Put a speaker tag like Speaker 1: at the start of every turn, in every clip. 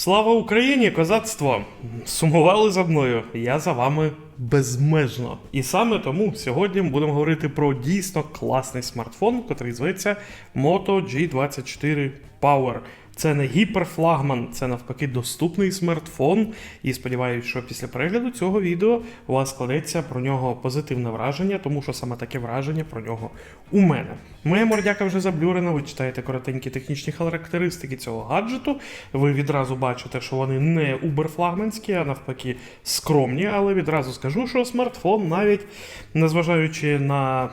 Speaker 1: Слава Україні, козацтво! Сумували за мною. Я за вами безмежно. І саме тому сьогодні будемо говорити про дійсно класний смартфон, який зветься Moto G24 Power. Це не гіперфлагман, це навпаки доступний смартфон. І сподіваюся, що після перегляду цього відео у вас складеться про нього позитивне враження, тому що саме таке враження про нього у мене. Моя мордяка вже заблюрена, ви читаєте коротенькі технічні характеристики цього гаджету. Ви відразу бачите, що вони не уберфлагманські, а навпаки скромні. Але відразу скажу, що смартфон, навіть незважаючи на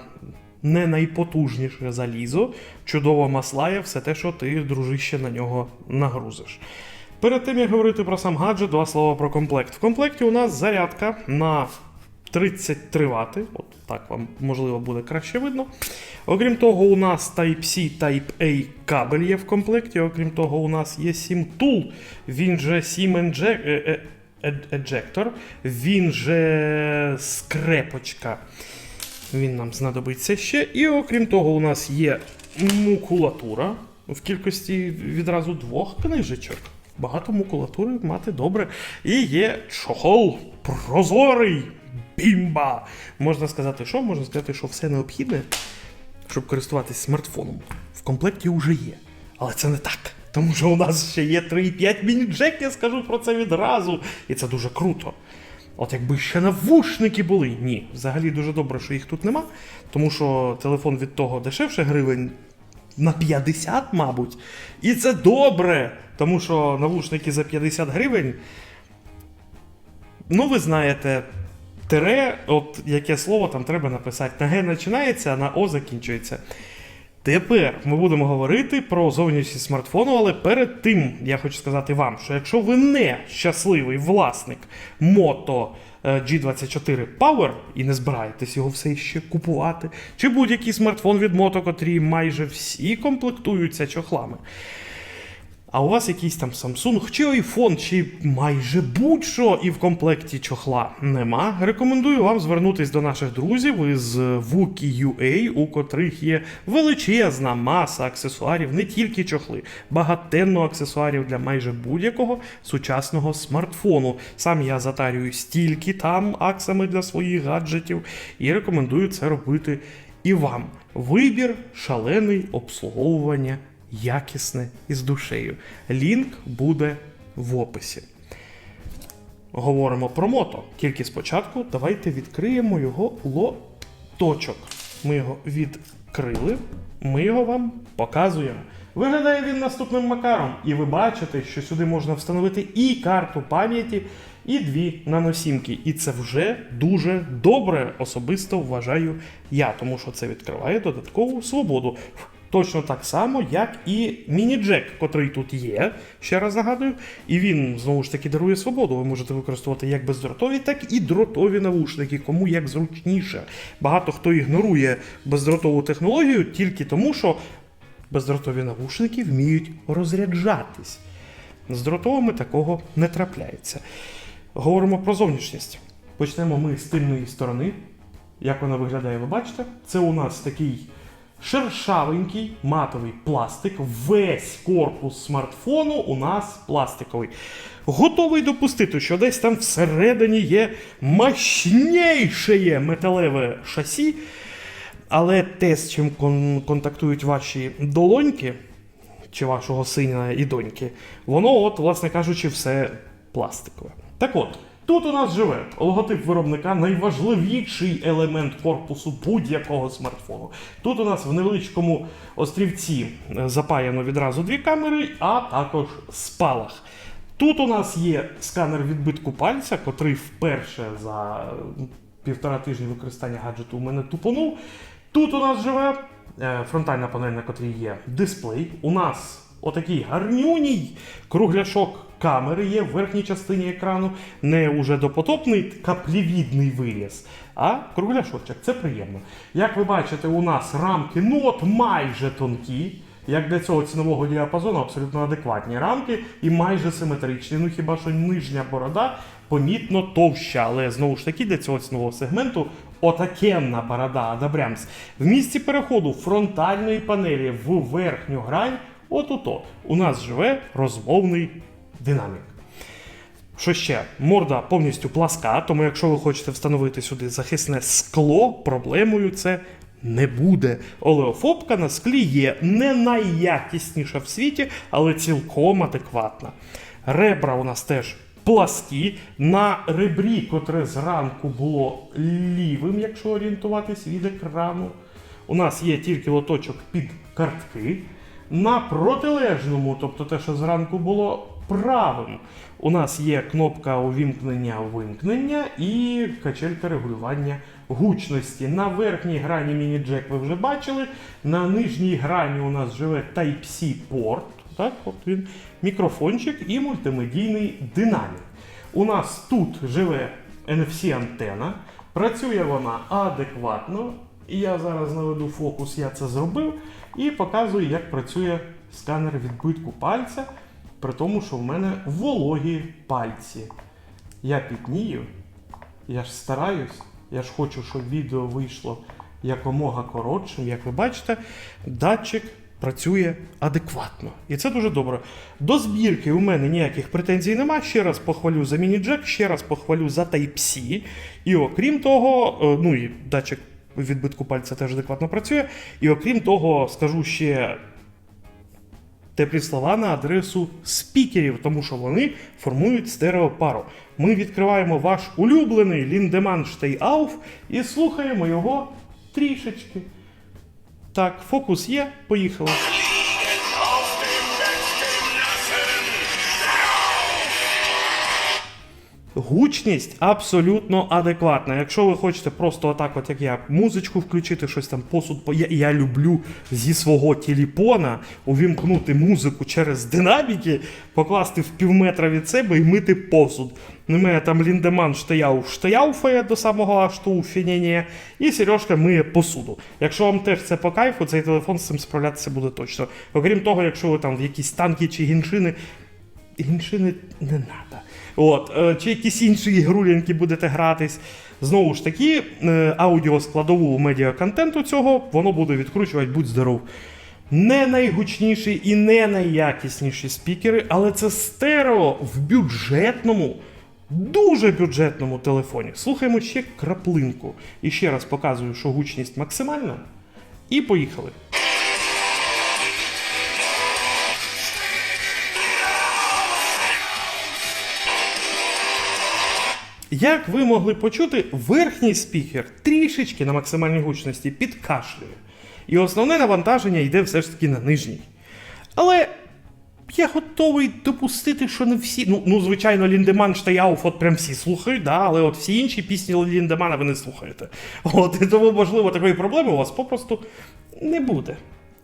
Speaker 1: не найпотужніше залізо, чудово маслає все те, що ти, дружище, на нього нагрузиш. Перед тим як говорити про сам гаджет, два слова про комплект. В комплекті у нас зарядка на 33 Вт. От так вам можливо буде краще видно. Окрім того, у нас Type-C, Type-A кабель є в комплекті. Окрім того, у нас є SIM Tool, він же SIM Inje- е, е, Ejector, він же скрепочка. Він нам знадобиться ще. І окрім того, у нас є мукулатура в кількості відразу двох книжечок. Багато мукулатури мати добре. І є чохол прозорий. Бімба! Можна сказати, що? Можна сказати, що все необхідне, щоб користуватись смартфоном. В комплекті вже є. Але це не так. Тому що у нас ще є 3,5 міні-джек, я скажу про це відразу. І це дуже круто. От якби ще навушники були. Ні, взагалі дуже добре, що їх тут нема, тому що телефон від того дешевше гривень на 50, мабуть. І це добре, тому що навушники за 50 гривень. Ну, ви знаєте, тире, от яке слово там треба написати. На Г починається, а на О закінчується. Тепер ми будемо говорити про зовнішність смартфону, але перед тим я хочу сказати вам, що якщо ви не щасливий власник Moto е, G24 Power і не збираєтесь його все ще купувати, чи будь-який смартфон від Moto, котрі майже всі комплектуються чохлами. А у вас якийсь там Samsung чи iPhone, чи майже будь-що і в комплекті чохла нема. Рекомендую вам звернутись до наших друзів із Wookie.ua, у котрих є величезна маса аксесуарів, не тільки чохли, багатенно аксесуарів для майже будь-якого сучасного смартфону. Сам я затарюю стільки там аксами для своїх гаджетів і рекомендую це робити і вам. Вибір шалений обслуговування якісне і з душею. Лінк буде в описі. Говоримо про мото. Тільки спочатку давайте відкриємо його лоточок. Ми його відкрили, ми його вам показуємо. Виглядає він наступним макаром, і ви бачите, що сюди можна встановити і карту пам'яті, і дві наносімки. І це вже дуже добре, особисто вважаю я, тому що це відкриває додаткову свободу. Точно так само, як і міні-джек, котрий тут є, ще раз нагадую, і він знову ж таки дарує свободу. Ви можете використовувати як бездротові, так і дротові навушники, кому як зручніше. Багато хто ігнорує бездротову технологію тільки тому, що бездротові навушники вміють розряджатись. З дротовими такого не трапляється. Говоримо про зовнішність. Почнемо ми з тильної сторони. Як вона виглядає, ви бачите? Це у нас такий шершавенький матовий пластик. Весь корпус смартфону у нас пластиковий. Готовий допустити, що десь там всередині є мощніше металеве шасі. Але те, з чим кон- контактують ваші долоньки, чи вашого сина і доньки, воно, от, власне кажучи, все пластикове. Так от, тут у нас живе логотип виробника, найважливіший елемент корпусу будь-якого смартфону. Тут у нас в невеличкому острівці е, запаяно відразу дві камери, а також спалах. Тут у нас є сканер відбитку пальця, котрий вперше за е, півтора тижні використання гаджету у мене тупонув. Тут у нас живе е, фронтальна панель, на котрій є дисплей. У нас отакий гарнюній кругляшок камери є в верхній частині екрану. Не уже допотопний каплівідний виріз, а кругляшочок. Це приємно. Як ви бачите, у нас рамки ну от майже тонкі. Як для цього цінового діапазону абсолютно адекватні рамки і майже симетричні. Ну хіба що нижня борода помітно товща, але знову ж таки для цього цінового сегменту отакенна борода Адабрямс. В місці переходу фронтальної панелі в верхню грань, от-ото, у нас живе розмовний динамік. Що ще? Морда повністю пласка, тому якщо ви хочете встановити сюди захисне скло, проблемою це не буде. Олеофобка на склі є не найякісніша в світі, але цілком адекватна. Ребра у нас теж пласкі. На ребрі, котре зранку було лівим, якщо орієнтуватись від екрану. У нас є тільки лоточок під картки. На протилежному, тобто те, що зранку було правим, у нас є кнопка увімкнення-вимкнення і качелька регулювання гучності. На верхній грані міні-джек ви вже бачили. На нижній грані у нас живе Type-C порт. Так, от він мікрофончик і мультимедійний динамік. У нас тут живе NFC-антена, працює вона адекватно. Я зараз наведу фокус, я це зробив, і показую, як працює сканер відбитку пальця, при тому, що в мене вологі пальці. Я пітнію, я ж стараюсь, я ж хочу, щоб відео вийшло якомога коротшим. Як ви бачите, датчик працює адекватно. І це дуже добре. До збірки у мене ніяких претензій нема. Ще раз похвалю за міні-джек, ще раз похвалю за Type-C. І окрім того, е, ну і датчик відбитку пальця теж адекватно працює. І окрім того, скажу ще теплі слова на адресу спікерів, тому що вони формують стереопару. Ми відкриваємо ваш улюблений Ліндеман Штейауф і слухаємо його трішечки. Так, фокус є, поїхали. Гучність абсолютно адекватна. Якщо ви хочете просто отак, от як я, музичку включити, щось там посуд. по- Я, я люблю зі свого телефона увімкнути музику через динаміки, покласти в півметра від себе і мити посуд. У мене там Ліндеман штаяв штаяуфає до самого ашту фінєнє, і Сережка миє посуду. Якщо вам теж це по кайфу, цей телефон з цим справлятися буде точно. Окрім того, якщо ви там в якісь танки чи гіншини Іншини не треба. От, е, чи якісь інші ігрулянки будете гратись. Знову ж таки, е, аудіоскладову медіаконтенту цього воно буде відкручувати, будь здоров. Не найгучніші і не найякісніші спікери, але це стерео в бюджетному, дуже бюджетному телефоні. Слухаємо ще краплинку. І ще раз показую, що гучність максимальна. І поїхали. Як ви могли почути, верхній спікер трішечки на максимальній гучності підкашлює. І основне навантаження йде все ж таки на нижній. Але я готовий допустити, що не всі. Ну, ну звичайно, Ліндеман Штаяуф от прям всі слухають, да, але от всі інші пісні Ліндемана ви не слухаєте. От, і тому, можливо, такої проблеми у вас попросту не буде.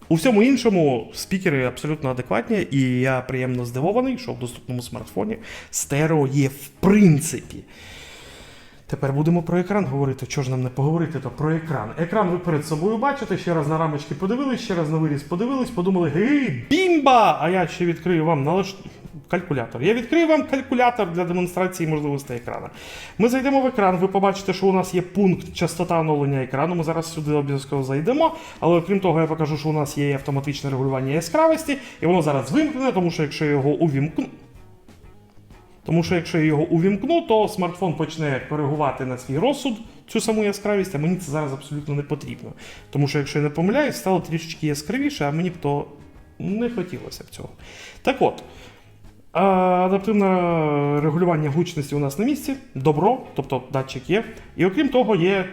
Speaker 1: У всьому іншому спікери абсолютно адекватні, і я приємно здивований, що в доступному смартфоні стерео є в принципі. Тепер будемо про екран говорити. Чого ж нам не поговорити, то про екран. Екран ви перед собою бачите, ще раз на рамочки подивились, ще раз на виріз подивились, подумали, гей, бімба! А я ще відкрию вам налаш... калькулятор. Я відкрию вам калькулятор для демонстрації можливостей екрана. Ми зайдемо в екран, ви побачите, що у нас є пункт частота оновлення екрану. Ми зараз сюди обов'язково зайдемо. Але окрім того, я покажу, що у нас є автоматичне регулювання яскравості, і воно зараз вимкнене, тому що якщо я його увімкну. Тому що якщо я його увімкну, то смартфон почне коригувати на свій розсуд цю саму яскравість, а мені це зараз абсолютно не потрібно. Тому що, якщо я не помиляюсь, стало трішечки яскравіше, а мені б то не хотілося б цього. Так от. Адаптивне регулювання гучності у нас на місці, добро, тобто датчик є. І окрім того, є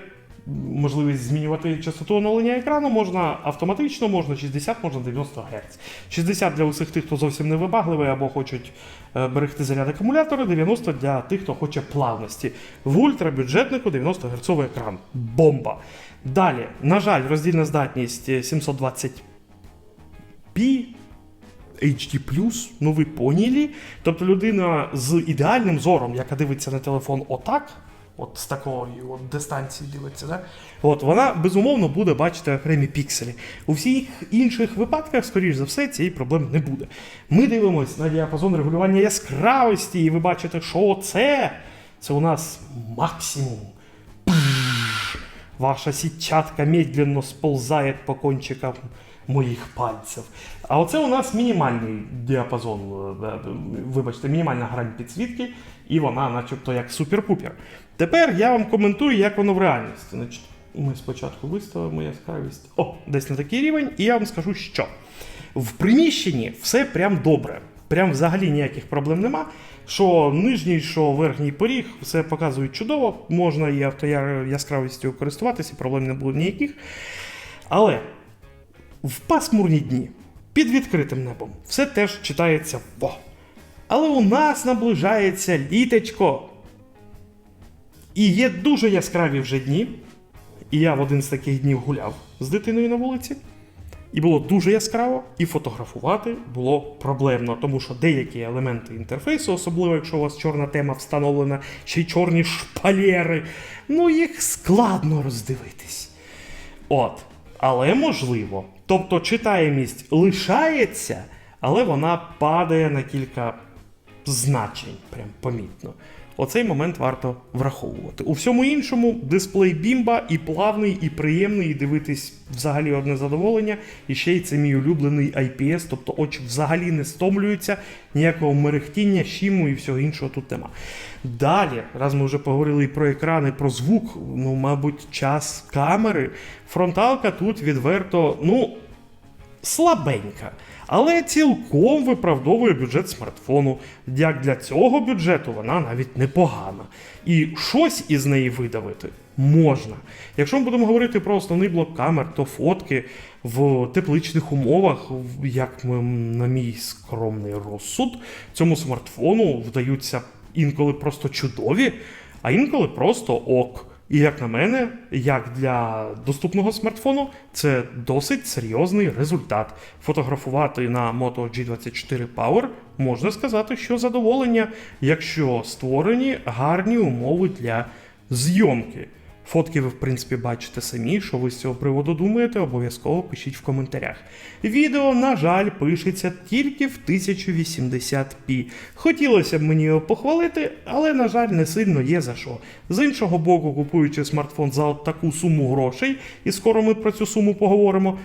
Speaker 1: можливість змінювати частоту оновлення екрану, можна автоматично, можна 60, можна 90 Гц. 60 для усіх тих, хто зовсім не вибагливий або хочуть е, берегти заряд акумулятора, 90 для тих, хто хоче плавності. В ультрабюджетнику 90 Гц екран. Бомба. Далі, на жаль, роздільна здатність е, 720p. HD+, ну ви поняли. Тобто людина з ідеальним зором, яка дивиться на телефон отак, от з такої от дистанції дивиться, да? от вона безумовно буде бачити окремі пікселі. У всіх інших випадках, скоріш за все, цієї проблеми не буде. Ми дивимося на діапазон регулювання яскравості, і ви бачите, що це? Це у нас максимум. Ваша сетчатка медленно сползает по кончикам моїх пальців. А оце у нас мінімальний діапазон, е, е, вибачте, мінімальна грань підсвітки, і вона, начебто, як супер-пупер. Тепер я вам коментую, як воно в реальності. Значить, ми спочатку виставимо яскравість. О, десь на такий рівень, і я вам скажу, що в приміщенні все прям добре. Прям взагалі ніяких проблем нема. Що нижній, що верхній поріг, все показують чудово, можна і автояскравістю користуватися, проблем не було ніяких. Але в пасмурні дні під відкритим небом все теж читається во. Але у нас наближається літечко. І є дуже яскраві вже дні. І я в один з таких днів гуляв з дитиною на вулиці. І було дуже яскраво, і фотографувати було проблемно, тому що деякі елементи інтерфейсу, особливо якщо у вас чорна тема встановлена, ще й чорні шпалери, ну їх складно роздивитись. От, але можливо. Тобто читаємість лишається, але вона падає на кілька значень, прям помітно. Оцей момент варто враховувати. У всьому іншому дисплей бімба і плавний, і приємний, і дивитись взагалі одне задоволення. І ще й це мій улюблений IPS, тобто очі взагалі не стомлюються, ніякого мерехтіння, щіму і всього іншого тут нема. Далі, раз ми вже поговорили і про екран, і про звук, ну, мабуть, час камери. Фронталка тут відверто, ну, слабенька. Але цілком виправдовує бюджет смартфону. Як для цього бюджету вона навіть непогана. І щось із неї видавити можна. Якщо ми будемо говорити про основний блок камер, то фотки в тепличних умовах, як на мій скромний розсуд, цьому смартфону вдаються інколи просто чудові, а інколи просто ок. І як на мене, як для доступного смартфону, це досить серйозний результат. Фотографувати на Moto G24 Power можна сказати, що задоволення, якщо створені гарні умови для зйомки. Фотки ви, в принципі, бачите самі, що ви з цього приводу думаєте, обов'язково пишіть в коментарях. Відео, на жаль, пишеться тільки в 1080p. Хотілося б мені його похвалити, але, на жаль, не сильно є за що. З іншого боку, купуючи смартфон за таку суму грошей, і скоро ми про цю суму поговоримо.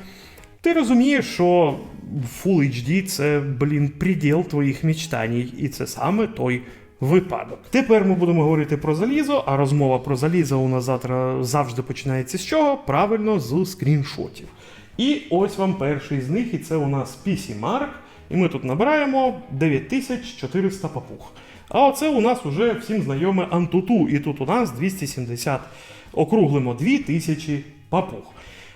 Speaker 1: Ти розумієш, що Full HD це, блін, приділ твоїх мечтань, і це саме той випадок. Тепер ми будемо говорити про залізо, а розмова про залізо у нас завтра завжди починається з чого? Правильно, з скріншотів. І ось вам перший з них, і це у нас PC Mark. І ми тут набираємо 9400 папуг. А оце у нас уже всім знайоме Antutu, і тут у нас 270, округлимо 2000 папуг.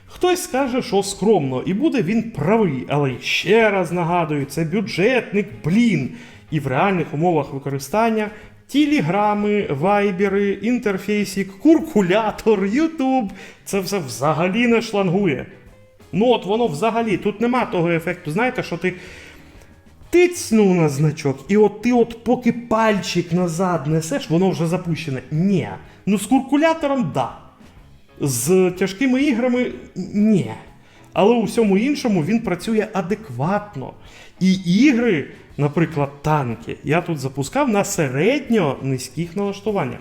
Speaker 1: Хтось скаже, що скромно, і буде він правий, але ще раз нагадую, це бюджетник, блін. І в реальних умовах використання тіліграми, вайбери, інтерфейсік, куркулятор, Ютуб це все взагалі не шлангує. Ну от воно взагалі, тут нема того ефекту, знаєте, що ти тицнув на значок, і от ти, от поки пальчик назад несеш, воно вже запущене. Ні. Ну з куркулятором да. З тяжкими іграми ні. Але у всьому іншому він працює адекватно. І ігри, наприклад, танки, я тут запускав на середньо низьких налаштуваннях.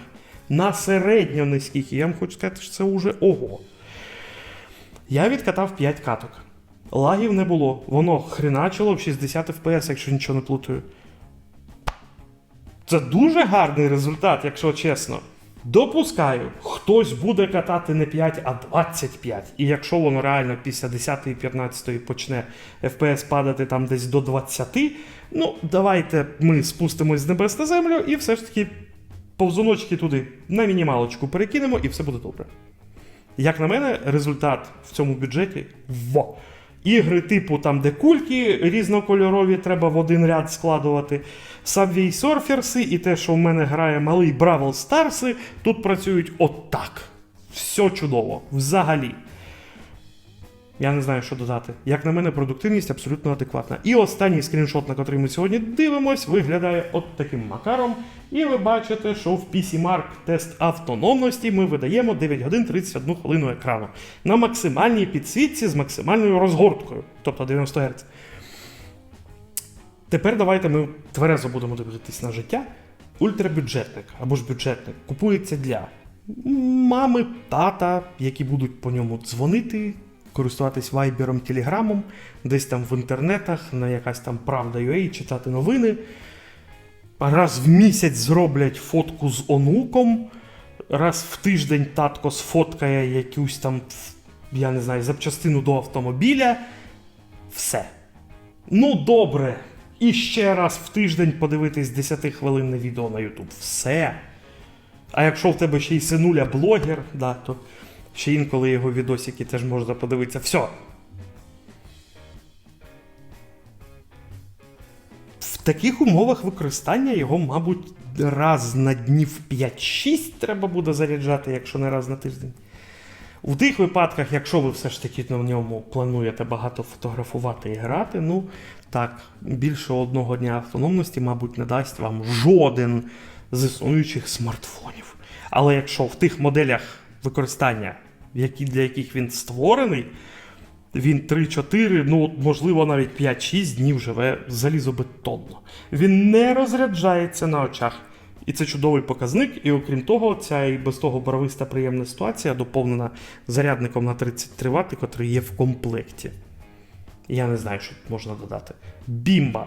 Speaker 1: На середньо низьких. І я вам хочу сказати, що це вже ого. Я відкатав 5 каток. Лагів не було. Воно хреначило в 60 FPS, якщо нічого не плутаю. Це дуже гарний результат, якщо чесно. Допускаю, хтось буде катати не 5, а 25. І якщо воно реально після 10 і 15 почне FPS падати там десь до 20, ну давайте ми спустимось з небес на землю і все ж таки повзуночки туди на мінімалочку перекинемо, і все буде добре. Як на мене, результат в цьому бюджеті во. Ігри типу там, де кульки різнокольорові, треба в один ряд складувати. Subway Surfers і те, що в мене грає малий Бравл Старси, тут працюють отак. Все чудово. Взагалі. Я не знаю, що додати. Як на мене, продуктивність абсолютно адекватна. І останній скріншот, на котрий ми сьогодні дивимось, виглядає от таким макаром. І ви бачите, що в PC Mark тест автономності ми видаємо 9 годин 31 хвилину екрану на максимальній підсвітці з максимальною розгорткою, тобто 90 Гц. Тепер давайте ми тверезо будемо дивитись на життя. Ультрабюджетник або ж бюджетник купується для мами, тата, які будуть по ньому дзвонити, користуватись вайбером, телеграмом, десь там в інтернетах, на якась там Правда.ua, читати новини. Раз в місяць зроблять фотку з онуком, раз в тиждень татко сфоткає якусь там, я не знаю, запчастину до автомобіля. Все. Ну, добре. І ще раз в тиждень подивитись 10-хвилинне відео на YouTube. Все. А якщо в тебе ще й синуля блогер, да, то ще інколи його відосики теж можна подивитися. Все. В таких умовах використання його, мабуть, раз на днів 5-6 треба буде заряджати, якщо не раз на тиждень. У тих випадках, якщо ви все ж таки на ньому плануєте багато фотографувати і грати, ну так, більше одного дня автономності, мабуть, не дасть вам жоден з існуючих смартфонів. Але якщо в тих моделях використання, які, для яких він створений, він 3-4, ну можливо навіть 5-6 днів живе залізобетонно. Він не розряджається на очах. І це чудовий показник. І окрім того, ця і без того барвиста приємна ситуація доповнена зарядником на 33 Вт, котрий є в комплекті. Я не знаю, що можна додати. Бімба!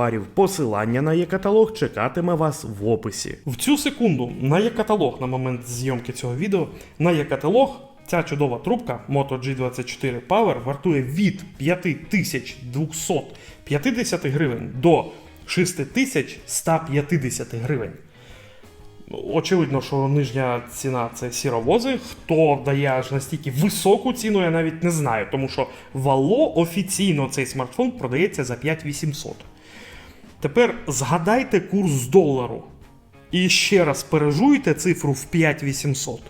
Speaker 2: Посилання на є-каталог чекатиме вас в описі.
Speaker 1: В цю секунду на є-каталог на момент зйомки цього відео, на є-каталог ця чудова трубка Moto G24 Power вартує від 5250 гривень до 6150 гривень. Очевидно, що нижня ціна це сіровози. Хто дає аж настільки високу ціну, я навіть не знаю, тому що вало офіційно цей смартфон продається за 5800. Тепер згадайте курс долару. І ще раз пережуйте цифру в 5800.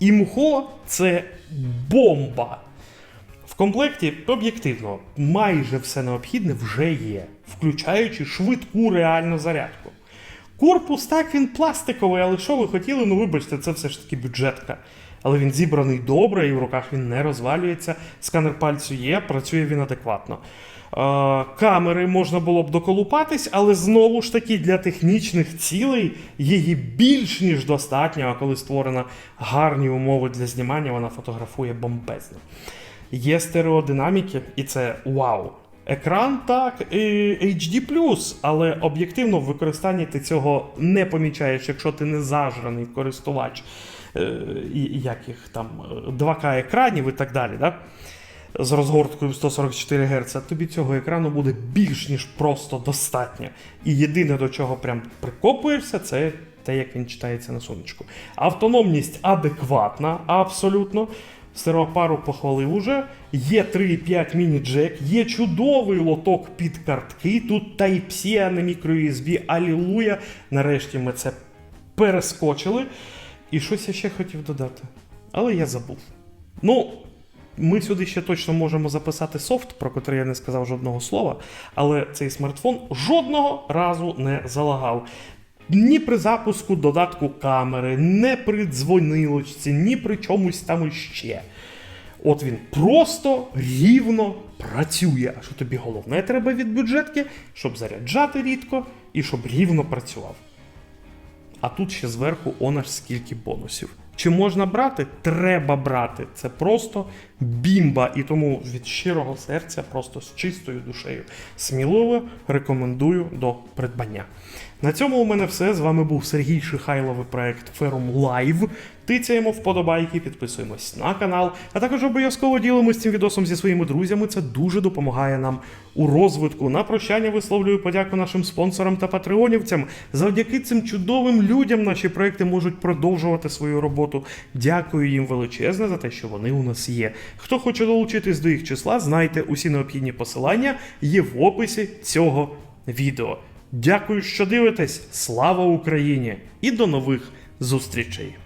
Speaker 1: Імхо це бомба. В комплекті об'єктивно майже все необхідне вже є, включаючи швидку реальну зарядку. Корпус так він пластиковий, але що ви хотіли, ну вибачте, це все ж таки бюджетка. Але він зібраний добре і в руках він не розвалюється. Сканер пальцю є, працює він адекватно. Е, камери можна було б доколупатись, але знову ж таки для технічних цілей її більш ніж достатньо, а коли створено гарні умови для знімання, вона фотографує бомбезно. Є стереодинаміки, і це вау. Екран так, HD+, але об'єктивно в використанні ти цього не помічаєш, якщо ти не зажраний користувач е, яких там е, 2К екранів і так далі. Да? З розгорткою 144 Гц, тобі цього екрану буде більш ніж просто достатньо. І єдине, до чого прям прикопуєшся, це те, як він читається на сонечку. Автономність адекватна, абсолютно. Стереопару похвалив уже. Є 3,5 міні-джек, є чудовий лоток під картки. Тут Type-C, а не microUSB. Алілуя. Нарешті ми це перескочили. І щось я ще хотів додати. Але я забув. Ну, ми сюди ще точно можемо записати софт, про котрий я не сказав жодного слова, але цей смартфон жодного разу не залагав. Ні при запуску додатку камери, не при дзвонилочці, ні при чомусь там іще. От він просто рівно працює. А що тобі головне треба від бюджетки, щоб заряджати рідко і щоб рівно працював. А тут ще зверху он аж скільки бонусів. Чи можна брати? Треба брати. Це просто бімба. І тому від щирого серця, просто з чистою душею, сміливо рекомендую до придбання. На цьому у мене все. З вами був Сергій Шихайловий проект Ферум Live. Тицяємо вподобайки, підписуємось на канал, а також обов'язково ділимось цим відосом зі своїми друзями. Це дуже допомагає нам у розвитку. На прощання висловлюю подяку нашим спонсорам та патреонівцям. Завдяки цим чудовим людям наші проекти можуть продовжувати свою роботу. Дякую їм величезне за те, що вони у нас є. Хто хоче долучитись до їх числа, знайте усі необхідні посилання є в описі цього відео. Дякую, що дивитесь. Слава Україні! І до нових зустрічей!